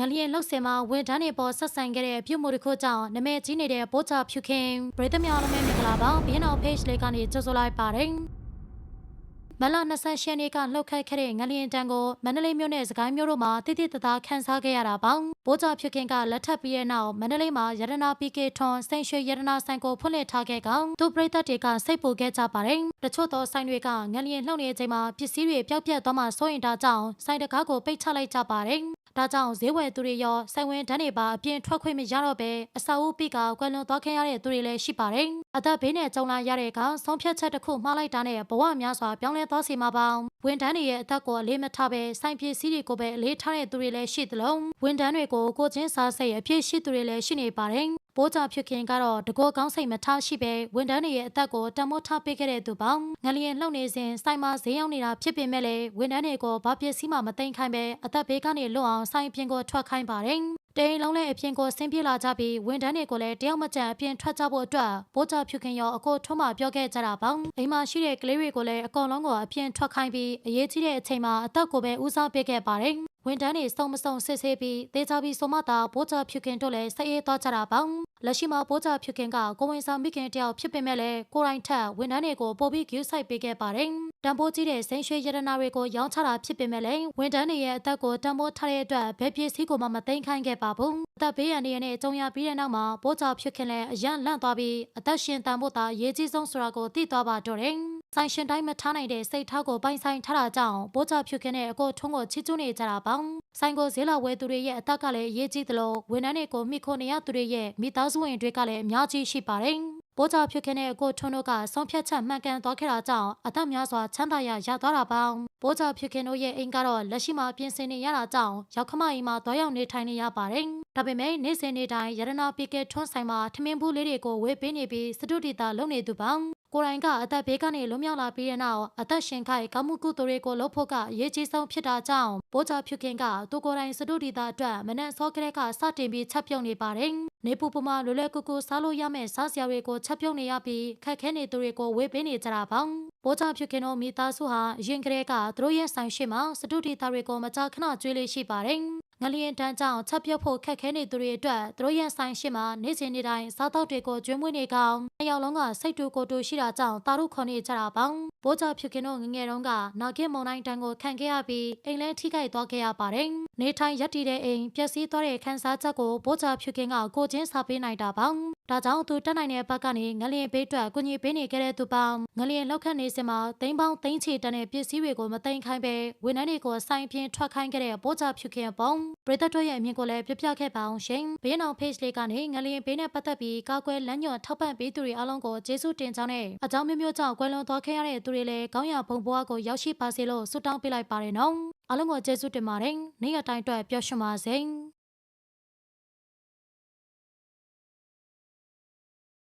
ငလျင်လှုပ်စင်မှာဝန်ထမ်းတွေပေါ်ဆက်ဆံခဲ့တဲ့ပြုမှုတစ်ခုကြောင့်နာမည်ကြီးနေတဲ့ပိုးချဖြူခင်ပရိသတ်များအားလုံးပဲမင်္ဂလာပါဘင်းအောင် page လေးကနေကြိုဆိုလိုက်ပါတယ်မလ28ရက်နေ့ကလှုပ်ခတ်ခဲ့တဲ့ငလျင်တန်းကိုမန္တလေးမြို့နဲ့စကိုင်းမြို့တို့မှာတိတိတသားခန်းစားခဲ့ရတာပေါ့။ပိုးကြဖြစ်ခင်ကလက်ထပ်ပြီးတဲ့နောက်မန္တလေးမှာရတနာပီကေထွန်စိန်ရွှေရတနာဆိုင်ကိုဖွင့်လှစ်ထားခဲ့ကောင်သူပရိသတ်တွေကစိတ်ပူခဲ့ကြပါတယ်။တချို့သောဆိုင်တွေကငလျင်လှုပ်နေချိန်မှာပစ္စည်းတွေပျောက်ပြတ်သွားမှစိုးရင်တာကြောင့်ဆိုင်တကားကိုပိတ်ချလိုက်ကြပါတယ်။ ဒါကြောင့်ဈေးဝယ်သူတွေရောဆိုင်ဝင်တန်းတွေပါအပြင်ထွက်ခွင့်မရတော့ပဲအစာအုပ်ပိကကွယ်လွန်သွားခဲ့ရတဲ့သူတွေလည်းရှိပါတယ်။အသက်ဘေးနဲ့ကြုံလာရတဲ့အခါဆုံးဖြတ်ချက်တစ်ခုမှားလိုက်တာနဲ့ဘဝများစွာပြောင်းလဲသွားစေမှာပါ။ဝန်ထမ်းတွေရဲ့အသက်ကိုအလေးမထားပဲဆိုင်ပစ္စည်းတွေကိုပဲအလေးထားတဲ့သူတွေလည်းရှိသလိုဝန်ထမ်းတွေကိုကိုချင်းစားစိတ်အပြည့်ရှိသူတွေလည်းရှိနေပါတယ်။ ပိုးကြဖြစ်ခင်ကတော့တကောကောင်းစိတ်မထားရှိပဲဝန်ထမ်းတွေရဲ့အသက်ကိုတမိုးထားပေးခဲ့တဲ့သူပေါ့ငလျင်လှုပ်နေစဉ်ဆိုင်မှာဈေးရောက်နေတာဖြစ်ပေမဲ့လည်းဝန်ထမ်းတွေကိုဘာပစ္စည်းမှမသိမ်းခိုင်းပဲအသက်ဘေးကနေလွတ်အောင်ဆိုင်ပြင်ကိုထွက်ခိုင်းပါတယ်တိန်လုံးနဲ့အပြင်ကိုဆင်းပြေးလာကြပြီးဝန်ထမ်းတွေကိုလည်းတယောက်မကျန်အပြင်ထွက်ကြဖို့အတွက်ပိုးကြဖြူခင်ရောအကိုထွန်းမှပြောခဲ့ကြတာပေါ့အိမ်မှာရှိတဲ့ကလေးတွေကိုလည်းအကုန်လုံးကိုအပြင်ထွက်ခိုင်းပြီးအရေးကြီးတဲ့အချိန်မှာအသက်ကိုပဲဦးစားပေးခဲ့ပါတယ်ဝန်ထမ်းတွေစုံမစုံစစ်ဆေးပြီးတေချာပြီးဆိုမှသာပိုးကြဖြူခင်တို့လည်းစိတ်အေးသွားကြတာပေါ့ လက်ရှိမှာပိုးကြဖြူခင်ကကိုဝင်ဆောင်မိခင်တယောက်ဖြစ်ပေမဲ့လည်းကိုရိုင်းထက်ဝန်ထမ်းတွေကိုပို့ပြီးဂယူးဆိုင်ပေးခဲ့ပါတယ်တံပိုးကြီးတဲ့စိန်ရွှေရတနာတွေကိုရောင်းချတာဖြစ်ပေမဲ့လည်းဝန်ထမ်းတွေရဲ့အသက်ကိုတံပိုးထားတဲ့အတွက်ဘယ်ပစ္စည်းကိုမှမသိမ်းခိုင်းခဲ့ပါဘူးအသက်ဘေးရန်တွေနဲ့ကြုံရပြီးတဲ့နောက်မှာပိုးကြဖြူခင်လည်းအရန်လန့်သွားပြီးအသက်ရှင်တန်ဖို့သာအရေးကြီးဆုံးဆိုတာကိုသိသွားပါတော့တယ် ဆိုင်ရှင်တိုင်းမထားနိုင်တဲ့စိတ်ထားကိုပိုင်ဆိုင်ထားတာကြောင့်ပိုးကြဖြူခင်နဲ့အကိုထုံးကိုချစ်ကျူးနေကြတာပေါ့ဆိုင်ကိုဈေးလာဝဲသူတွေရဲ့အသက်ကလည်းအရေးကြီးသလိုဝန်ထမ်းတွေကိုမိခိုနေရသူတွေရဲ့မိသားစုဝင်တွေကလည်းအများကြီးရှိပါတယ်။ပိုးကြဖြစ်ခင်တဲ့အကိုထွန်းတို့ကဆုံးဖြတ်ချက်မှန်ကန်သွားခဲ့တာကြောင့်အသက်များစွာချမ်းသာရရသွားတာပေါ့။ပိုးကြဖြစ်ခင်တို့ရဲ့အိမ်ကတော့လက်ရှိမှာပြင်ဆင်နေရတာကြောင့်ရောက်ခမအိမ်မှာသွားရောက်နေထိုင်နေရပါတယ်။ဒါပေမဲ့နေ့စဉ်နေ့တိုင်းရတနာပီကေထွန်းဆိုင်မှာထမင်းဘူးလေးတွေကိုဝေပေးနေပြီးစတုဒီတာလုပ်နေသူပေါ့။ ကိုရိုင်းကအသက်ဘေးကနေလွန်မြောက်လာပြီးတဲ့နောက်အသက်ရှင်ခိုက်ကောင်းမှုကုသိုလ်တွေကိုလုပ်ဖို့ကအရေးကြီးဆုံးဖြစ်တာကြောင့်ပိုးကြဖြူခင်ကသူကိုယ်တိုင်စတုဒီတာအတွက်မနက်စောကလေးကစတင်ပြီးချက်ပြုတ်နေပါတယ်။နေပူပမာလွယ်လွယ်ကူကူစားလို့ရမယ့်စားစရာတွေကိုချက်ပြုတ်နေရပြီးခက်ခဲနေသူတွေကိုဝေပေးနေကြတာပေါ့။ပိုးကြဖြူခင်တို့မိသားစုဟာအရင်ကတည်းကသူတို့ရဲ့ဆိုင်ရှိမှာစတုဒီတာတွေကိုမကြာခဏကျွေးလေးရှိပါတယ်။ ငလျင်တန်းကြောင့်ချက်ပြုတ်ဖို့ခက်ခဲနေသူတွေအတွက်သူတို့ရဲ့ဆိုင်ရှိမှာနေ့စဉ်နေ့တိုင်းစားတောက်တွေကိုကျွေးမွေးနေကောင်အယောက်လုံးကစိတ်တူကိုတူရှိတာကြောင့်တာရုခွန်နေကြတာပေါ့ဘိုးကြဖြစ်ခင်တို့ငငယ်တုန်းကနာဂစ်မုံတိုင်းတန်းကိုခံခဲ့ရပြီးအိမ်လဲထိခိုက်သွားခဲ့ရပါတယ်နေထိုင်ရက်တည်တဲ့အိမ်ပျက်စီးသွားတဲ့ခန်းစားချက်ကိုဘိုးကြဖြစ်ခင်ကကိုချင်းစာပေးနိုင်တာပေါ့ ဒါကြောင့်သူတက်နိုင်တဲ့ဘက်ကနေငလျင်ဘေးအတွက်ကုညီပေးနေခဲ့တဲ့သူပေါင်းငလျင်လောက်ခတ်နေစမှာတိမ်ပေါင်းတိမ်ချီတန်းတဲ့ပစ္စည်းတွေကိုမသိမ်းခိုင်းပဲဝန်ထမ်းတွေကိုဆိုင်ပြင်းထွက်ခိုင်းခဲ့တဲ့ဘိုးကြဖြစ်ခင်ပုံပရိသတ်တို့ရဲ့အမြင်ကိုလည်းပြပြခဲ့ပါအောင်ရှင်ဘေးနောက် page လေးကနေငလျင်ဘေးနဲ့ပတ်သက်ပြီးကာကွယ်လမ်းညွှန်ထောက်ပံ့ပေးသူတွေအားလုံးကိုကျေးဇူးတင်ကြောင်းနဲ့အကြောင်းမျိုးမျိုးကြောင့်ကွယ်လွန်သွားခဲ့ရတဲ့သူတွေလည်းကောင်းရဘုံဘဝကိုရောက်ရှိပါစေလို့ဆုတောင်းပေးလိုက်ပါတယ်နော်အားလုံးကိုကျေးဇူးတင်ပါတယ်နေ့ရက်တိုင်းအတွက်ပျော်ရွှင်ပါစေ